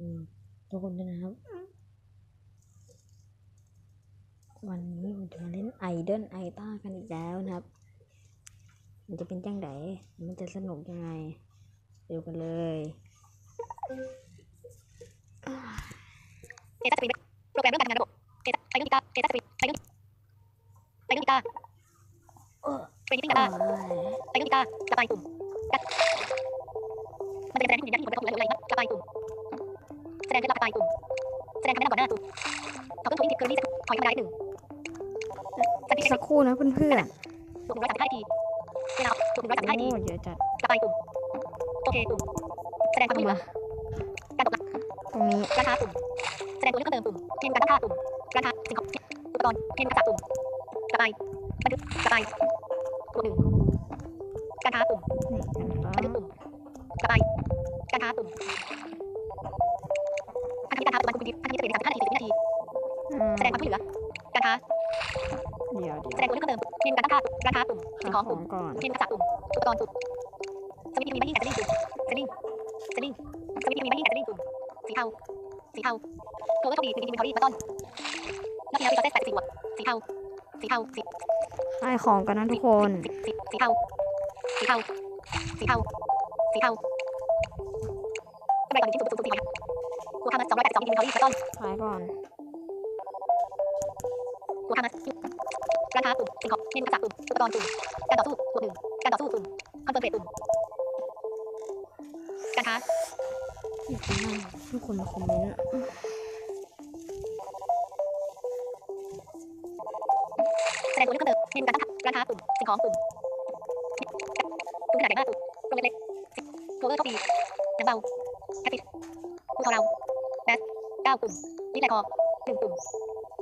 อืมทุกคนด้วยนะครับ วันนี้ผมจะมาเล่นไอเดนไอต้ากันอีกแล้วนะครับ มันจะเป็นจังไดมันจะสนุกยังไงไปดูกันเลยเอตัสสตรีมโปรแกรมเรื่องการทำงานระบบเอตัสไปเรื่องกีตาร์เอตัสสตรีมไปเรื่องไปเรื่องกีตาร์เออไปที่กีตาร์ไปเรื่องกีตาร์กระต่ายตุ่มกัดมันจะแสดงที่มีหน้าที่ผลกระทบหรืออะไรบ้างกระต่ายตุ่ม แสดงเคล็ดลับกระต่ายตุ่มแสดงคำแนะนำก่อนหน้าตุ่มขอเพิ่มโทรอินทิปเกอร์นี่ขอยังไม่ได้หนึ่งสถิติสักครู่นะเพื่อนบวกหนึ่งร้อยสามสิบห้านาทีเวลาบวกหนึ่งร้อยๆสามสิบห้านาทีโอ้เยอะจัดกระต่ายตุ่มโอเคตุ่มแสดงความช่วยเหลือการตกหลักตรงนี้ร้านค้าตุ่มแสดงตัวเลือกเพิ่มเติมตุ่มเมนูการตั้งค่าตุ่มร้านค้าสิ่งของอุปกรณ์เมนูกระจับตุ่มกระต่ายบันทึกกระต่ายตัวหนึ่งการค้าตุ่มนี่กันต่อบันทึกตุ่มกระต่ายการค้าตุ่ม แสดงความช่วยเหลือการค้าเดี๋ยวเดี๋ยวแสดงตัวเลือกเพิ่มเติมเมนูการตั้งค่าร้านค้าตุ่มสิ่งหาของขตุ่อมงก่อนเมนูกระจับตุ่มอุปกรณ์ตุ่มสวิตช์ทีวีไม่ยิ่งแต่จะลิ่งตุ่มจะลิ่งจะลิ่งสวิตช์ทีวีไม่ยิ่งแต่จะลิ่งตุ่มสีเทาสีเทาโคเวอร์โชคดีหนึ่งอินเวนทอรี่บัตตอนนักกีฬาปีศาจแปดสิบสี่วัตสีเทาสีเทาสีให้ของกันนะทุกคนสีสีเทาสีเทาสีเทาสีเทาก็ไปก่อนหนึ่งชิ้นสูงสูงสี่วัตกูทำมาสองร้อยแปดสิบสองอินเวนทอรี่บัตตอนขายก่อน กูทำมาร้านค้าตุ่มสิ่งของเมนูกระจับตุ่มอุปกรณ์ตุ่มการต่อสู้บวกหนึ่งการต่อสู้ตุ่มคอนเฟิร์มเตุ่มการค้าอีกนะทุกคนมาคอมเมนต์แสดงตัวเลือกเพิ่มเติมเมนูการตั้งรานค้าตุ่มสิ่งของตุ่มตุ่มขนาดใหญ่มากตุ่มกลมเล็กโคเวอร์โชคดีน้ำเบาแคปิตภูเขาเราแบสเก้าตุ่มลิปแลคอหนึ่งตุ่ม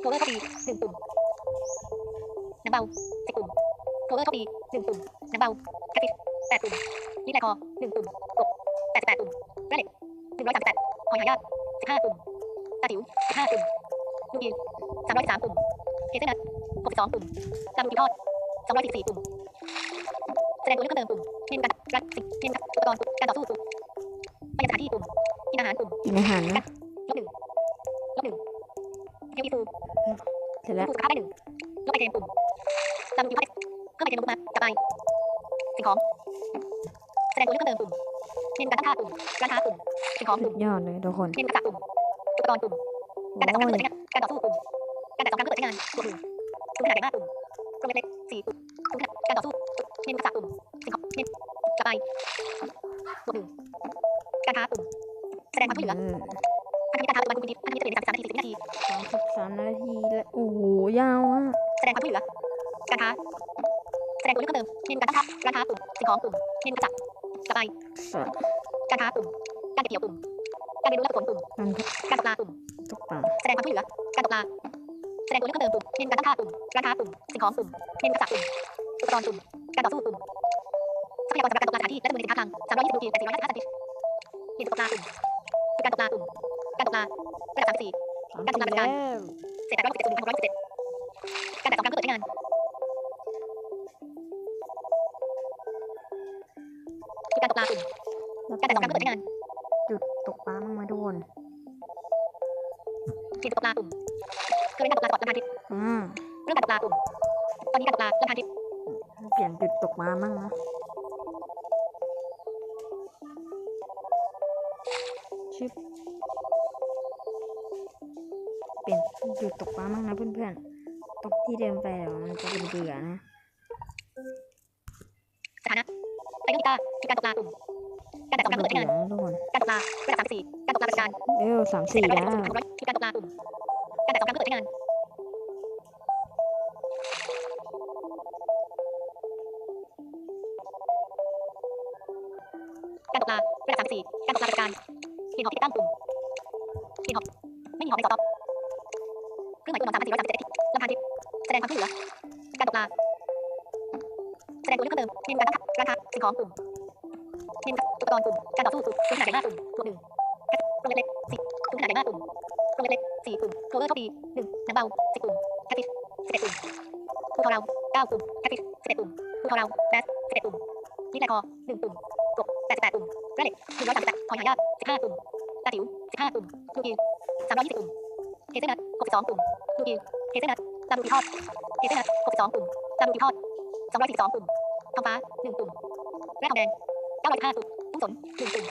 โคเวอร์โชคดีหนึ่งตุ่ม น้ำเบาสิบตุ่มโคเวอร์โชคดีหนึ่งตุ่มน้ำเบาแคปิตแปดตุ่มลิปแลคอหนึ่งตุ่มกบแปดสิบแปดตุ่มแร่เหล็กหนึ่งร้อยสามสิบแปดหอยหายากสิบห้าตุ่มตาจิ๋วสิบห้าตุ่มลูกยีนสามร้อยสามตุ่มเฮเซลนัทหกสิบสองตุ่มตามดูทอดสองร้อยสี่สี่ตุ่มแสดงตัวเลือกเพิ่มเติมตุ่มเมนูการรัดสิ่งเมนูอุปกรณ์ตุ่มการต่อสู้ตุ่มไปยังสถานที่ตุ่มกินอาหารตุ่มกินอาหารนะ ของแสดงตัวเลือกเพิ่มเติมตุ่มเมนูการตั้งค่าตุ่มร้านค้าตุ่มสิ่งของสุตุ่มดยอดเลยทุกคนเมนูกระจับตุ่มอุปกรณ์ตุ่มการแต่สองครั้งเพื่อเปิดใช้งานการต่อสู้ตุ่มการแต่สองครั้งเพื่อเปิดใช้งานบวกหนึ่งตุ่มขนาดใหญ่มากตุ่มกลมเล็กๆสี่ตุ่มตุ่มขนาดการต่อสู้เมนูกระจับตุ่มสิ่งของเมนูกระบายบวกหนึ่งการค้าตุ่มแสดงความช่วยเหลืออืมพันธมิตรการค้าปัจจุบันคุณดิบพันธมิตรจะเปลี่ยนจากสามนาทีสี่สิบวินาทีสามสิบสามนาทีแล้วโอ้โหยาวอะแสดงความช่วยเหลือการค้าแสดง ตัวเลือกเพิ่มเติมเมนูการตั้งค่าร้านค้าตุ่มสิ่งของตุ่มเมนูกระจับกระบายการค้าตุ่มการเก็บเกี่ยวตุ่มการเรียนรู้และฝึกฝนตุ่มการตกปลาตุ่มแสดงความช่วยเหลือการตกปลาแสดงตัวเลือกเพิ่มเติมตุ่มเมนูการตั้งค่าตุ่มร้านค้าตุ่มสิ่งของตุ่มเมนูกระจับตุ่มอุปกรณ์ตุ่มการต่อสู้ตุ่มทรัพยากรสำหรับการตกปลาสถานที่และจำนวนสินค้าทางสามร้อยยี่สิบรูปีแต่สี่ร้อยห้าสิบห้าสันติเมนูตกปลาตุ่มการตกปลาตุ่มการตกปลาระดับสามสิบสี่สามสิบแล้วเศษแปดร้อยหกสิบเจ็ดจุดหนึ่งพันหกร้อยสิบเจ็ดการแต่สองครั้งเพื่อเปิดใช้งาน คือการตกปลาตุ่มแล้วการแต่สองครั้งเพื่อเปิดใช้งานจุดตกปลาบ้างไหมทุกคนเกมตกปลาตุ่มคือเล่นการตกปลาสปอร์ตลำพันทิพย์อืมเรื่องการตกปลาตุ่มตอนนี้การตกปลาลำพันทิพย์เปลี่ยนจุดตกปลาบ้างนะชิบเปลี่ยนจุดตกปลาบ้างนะเพื่อนๆตกที่เดิมไปเดี๋ยวมันจะเป็นเบื่อนะสถานะ ไปเรื่องกีตาร์คือการตกปลาตุ่มการแต่สองครั้งเพื่อเปิดใช้งานทุกคนการตกปลาระดับสามสิบสี่การตกปลาประการเร็วสามสี่เศษแปดแล้ร้อยวหกสิบจุดหนึ่งพันหกร้อยคือการตกปลาตุ่มการแต่สองครั้งเพื่อเปิดใช้งานการตกปลาระดับสามสิบสี่การตกปลาประการหินหอบที่ตั้งตุ่มหินหอบไม่มีหอบในสต็อปเครื่องหมายตัวหนอนสามพันสี่ร้อยสามสิบเจ็ดลำพันทิพย์แสดงความช่วยเหลือการตกปลาแส ดงตัวเลือกเพิ่มเติมเมนูการตั้งค่าราคาสิ่งของตุ่มเมนูอุปกรณ์ตุ่มการต่อสู้ตุ่มตุ่มขนาดใหญ่มากตุ่มตัวหนึ่งกลุ่มเล็กๆสี่ตุ่มขนาดใหญ่มากตุ่มกลุ่มเล็กๆสี่ตุ่มโคเวอร์โชคดีหนึ่งน้ำเบาสิบตุ่มแคปิสสิบเอ็ดตุ่มภูเขาเราเก้าตุ่มแคปิสสิบเอ็ดตุ่มภูเขาเราแบสสิบเอ็ดตุ่มลิปแลคอหนึ่งตุ่มกบแปดสิบแปดตุ่มแร่เหล็กหนึ่งร้อยสามสิบแปดหอยหายากสิบห้าตุ่มตาติ๋ว15ปุ่มลูกิว320ปุ่มเฮเซนัท62ปุ่มลูกิวเฮเซนัทตามลูกทอดเฮเซนัท62ปุ่มตามลูกทอด สองร้อยสี่สองปุ่มทองฟ้าหนึ่งปุ่มแร่ทองแดงเก้าร้อยสิบห้าปุ่มทุ่งสนหนึ่งปุ่ม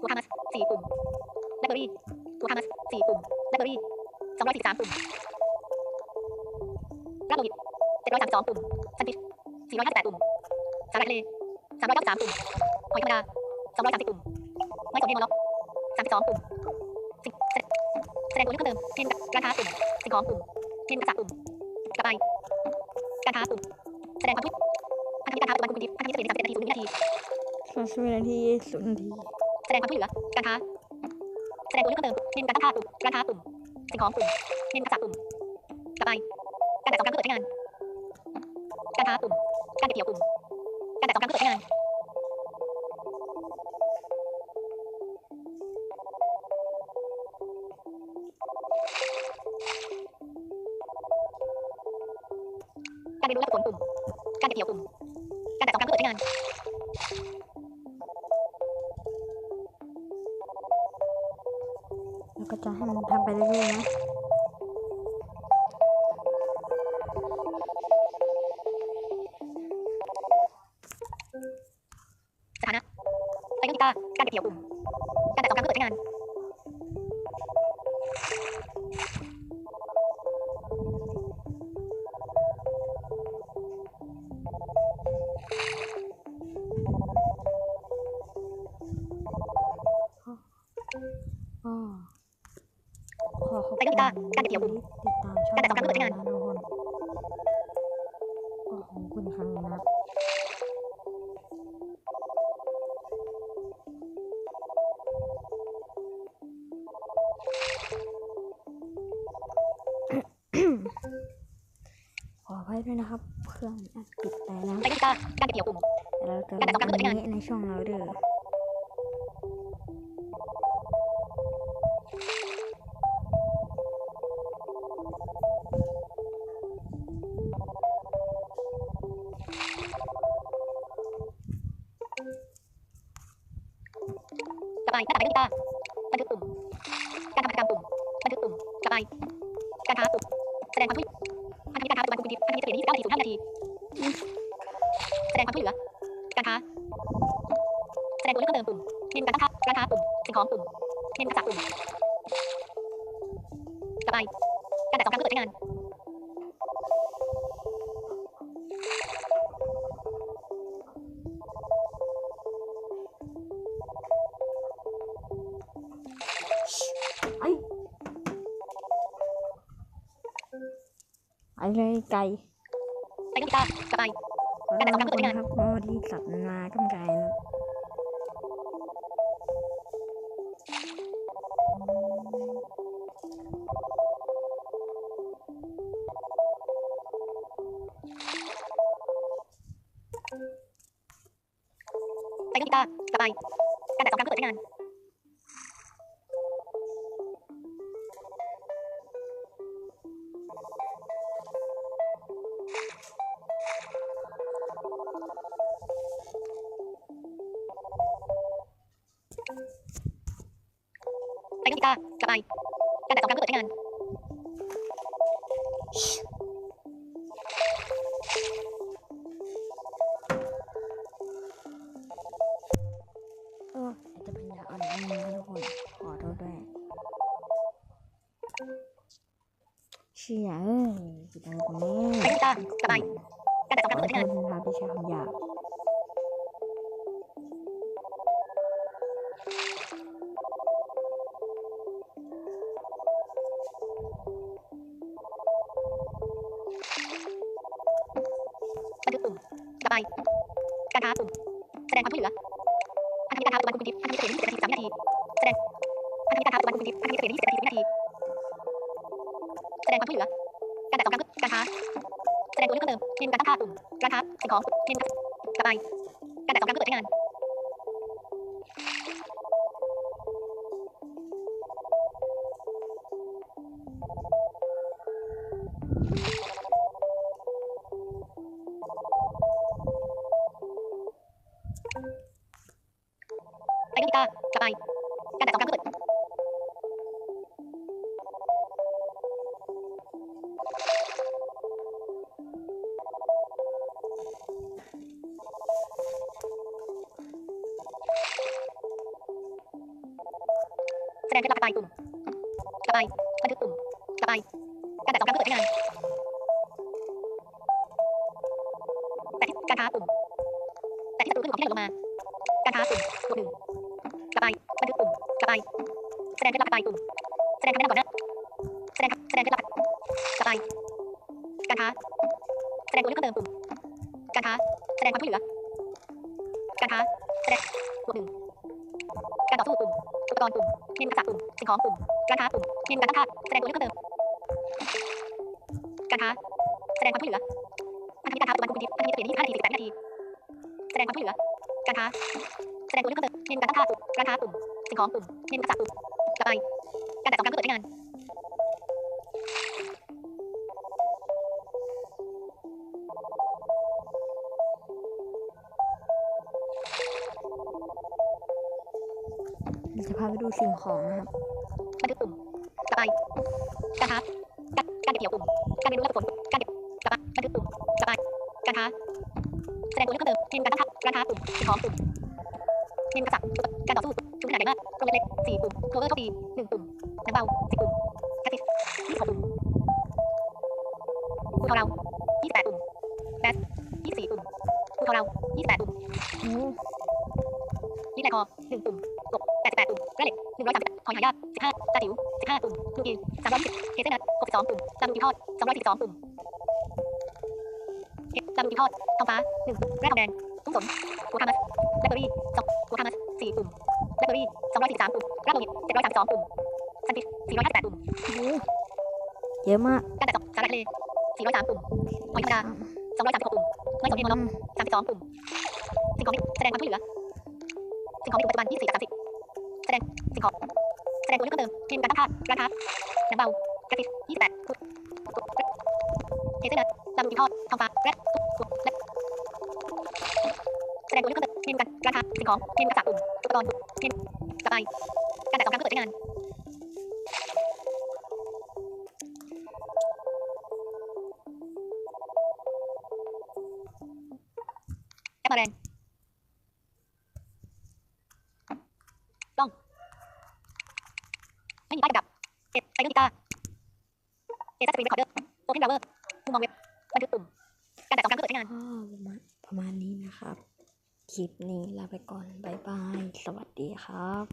หัวคามัสสี่ปุ่มแบล็คเบอรี่หัวคามัสสี่ปุ่มแบล็คเบอรี่สองร้อยสี่สามปุ่มราบโลหิตเจ็ดร้อยสามสิบสองปุ่มซันฟิชสี่ร้อยห้าสิบแปดปุ่มสาหร่ายทะเลสามร้อยเก้าสิบสามปุ่มหอยธรรมดาสองร้อยสามสิบปุ่มไม่สมเด็จมอล็อกสามสิบสองปุ่มสิบแสดงตัวเลืเพิ่มเติมเช่นราคาปุ่มสิ่งของปุ่มเช่นกระสับปุ่มกระไป การค้าปุ่มแสดงความทุกข์พันธมิตรการค้าปัจจุบันคุณดิพันธมิตรจะเปลี่ยนในสามสิบนาทีศูนย์วินาทีสามสิบนาทีศูนย์นาที แสดงความช่วยเหลือการค้า แสดงตัวเลือกเพิ่มเติมเทนการตั้งค่าปุ่มการค้าปุ่มสิ่งของปุ่มเทนกระสับปุ่มกระบายการแตะสองครั้งเพื่อเปิดใช้งาน การค้าปุ่มการเก็บเกี่ยวปุ่มการแตะสองครั้งเพื่อเปิดใช้งาน การเรียนรู้และฝึกฝนปุ่ม การเก็บเกี่ยวปุ่ม การแต่สองครั้งเพื่อใช้งานแล้วก็จะให้มันทำไปเรื่อยๆนะสถานะไปเรื่องกีตาร์การเก็บเกี่ยวปุ่ม การแต่สองครั้งเพื่อใช้งาน ตาร์การเก็บเกี่ยวปุ่มติดตามช่องการแต่สองครั้งเพื่อเปิดใช้งานนะทุกคนก็ขอบคุณอีกครั้งหนึ่งนะครับขออภัยด้วยนะครับ เครื่องอัดปิดไปนะไปเรื่องกีตาร์การเก็บเกี่ยวปุ่มแต่เราจะการแต่สองครั้งลเปิดใช้งานนี้ในช่องเราเด้อ หน้าต่างไปเรื่องกีตาร์บันทึกปุ่ม การทำกิจกรรมปุ่ม บันทึกปุ่มกระบายการค้าปุ่ม แสดงความช่วยพันธมิตรการค้าปัจจุบันคุณดิบพันธมิตรจะเปลี่ยน29นาที05นาทีแสดงความช่วยเหลือ การค้า แสดงตัวเลือกเพิ่มเติมปุ่มเมนูการตั้งค่าร้านค้าปุ่ม สิ่งของปุ่มเมนูกระสับปุ่มกระบายการแต่สองครั้งเพื่อเปิดใช้งาน เลยไก่ไปเรื่องกีตาร์กระบายขอโทษทุกคนนะครับเพราะว่าที่สับมันมากำไรนะไปเรื่องกีตาร์กระบายการแต่สองครั้งเพื่อเปิดใช้งาน เรื่องกีตาร์กระบายการแต่สองครั้งเพื่อเปิดใช้งานเอออาจจะเป็นยาอ่อนนิดนึงนะทุกคน ขอโทษด้วยเชี่ยเอ้ยกินอะไรตรงนี้ไปเรื่องกีตาร์กระบายการแต่สองขคอรั้งโทเปิดษใช้งานนะครับที่ใช้คำหยาบ บันทึกปุ่มกระบายการค้าปุ่มแสดงความช่วยเหลือพันธมิตรการค้าปัจจุบันคุณดิบพันธมิตรจะเปลี่ยน20นาที3วินาทีแสดงพันธมิตรการค้าปัจจุบันคุณดิบพันธมิตรจะเปลี่ยน20นาที3วินาทีแสดงความช่วยเหลือการแต่สองครั้งเพื่มการค้าแสดงตัวเลือกเพิ่มเติมเมนูการตั้งค่าปุ่มการค้าสิ่งของเมนู Gặp ai? Căn kết sóng cao bài Sedang tetap bài, tum. Kapai. Pandu tum. bài ดงแสดงเคล็ดลับกระต่ายการค้าแสดงตัวเลือกเพิ่มเติมตุ่มการค้าแสดงความช่วยเหลือการค้าแสดงบวกหนึ่งการต่อสู้ตุ่มอุปกรณ์ตุ่มเมนูกระสับตุ่มสิ่งของตุ่มการค้าตุ่มเมนูการตั้งค่าแสดงตัวเลือกเพิ่มเติมการค้าแสดงความช่วยเหลือพันธมิตรการค้าปัจจุบันคุณทิพย์พันธมิตรเปลี่ยน25นาที48นาทีแสดงความช่วยเหลือการค้าแสดงตัวเลือกเพิ่มเติมเมนูการตั้งค่าตุ่มการค้าตุ่มสิ่งของตุ่มเมนูกระสับตุ่มกระต่ายการแตะสองครั้งเพื่อเปิดใช้งาน จะพาไปดูสิ่งของนะครับบันทึกตุ่มกระต่ายการค้าการการเก็บเกี่ยวตุ่ม การเรียนรู้และฝึกฝนการเก็บกระต่ายบันทึกตุ่มกระต่ายการค้าแสดงตัวเลือกเพิ่มเติมเมนูการตั้งค่าการค้าตุ่มสิ่งของตุ่มเมนูกระสับการต่อสู้ชุดขนาดใหญ่มากกลมเล็กๆสี่ตุ่มโคเวอร์โชคดีหนึ่งตุ่มน้ำเบาสิบตุ่มแคทติสยี่สิบหกตุ่มภูเขาเรายี่สิบแปดตุ่มแบสยี่สิบสี่ตุ่มภูเขาเรายี่สิบแปดตุ่มโอ้ลิ้นแหลกคอหนึ่งตุ่ม แปดสิบแปดตุ่มแร่เหล็กหนึ่งร้อยสามสิบหอยหายากสิบห้าตาจิ๋วสิบห้าตุ่มลูกินสามร้อยยี่สิบเคเซนัทหกสิบสองตุ่มลาบูกิทอดสองร้อยสี่สิบสองตุ่มเห็ดลาบูกิทอดทองฟ้าหนึ่งแร่ทองแดงตุ้งสนโกทามัสแบล็คเบอรี่สองโกทามัสสี่ตุ่มแบล็คเบอรี่สองร้อยสี่สิบสามตุ่มรากโลหิตเจ็ดร้อยสามสิบสองตุ่มซันฟิชสี่ร้อยห้าสิบแปดตุ่มเยอะมากการแต่สองสาหร่ายทะเลสี่ร้อยสามตุ่มหอยธรรมดาสองร้อยสามสิบหกตุ่มไม่สมเด็จมอลล์สามสิบสองตุ่มสิ่งของแสดงความช่วยเหลือสิ่งของในปัจจุบันยี่สิบ สิ่งของแสดงตัวเลือกเพิ่มเติมเมนูการตั้งค่าร้านค้าน้ำเบาแคทติสยี่สิบแปดพุทเทเซอร์นัทลาบูกิทอดทองฟ้าแรดทุกและแสดงตัวเลือกเพิ่มเติมเมนูการร้านค้าสิ่งของเมนูกระสับตุ่มอุปกรณ์ตุ่มเมนูกระต่ายการแต่สองครั้งเพื่อเปิดใช้งานแอปมาแรง ไม่มีป้ายกำกับเอ็ด ไอเดอร์กีตาร์เอซ่าสตรีมเรคคอร์เดอร์โอเพนบราเวอร์มุมมองเว็บบันทึกตุ่ม การแต่สองครั้งเพื่อเปิดใช้งาน ประมาณประมาณนี้นะครับ คลิปนี้ลาไปก่อน บ๊ายบาย สวัสดีครับ